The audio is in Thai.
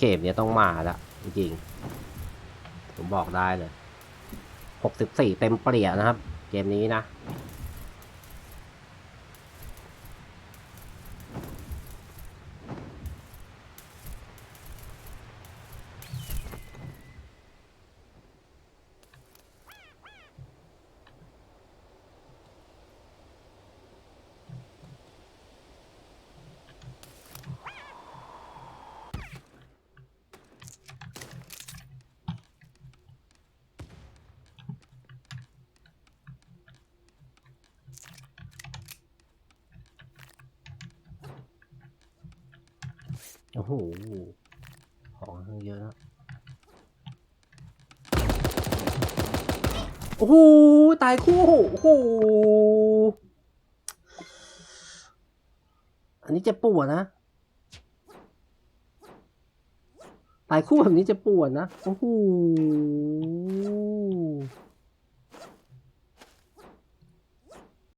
เกมเนี้ยต้องมาละจริงๆผมบอกได้เลยหกสิบสี่เต็มเปลี่ยนะครับ เกมนี้นะ โอ้โห ของทั้งเยอะนะโอ้โห ตายคู่ โอ้โห อันนี้จะปวดนะ ตายคู่แบบนี้จะปวดนะ โอ้โห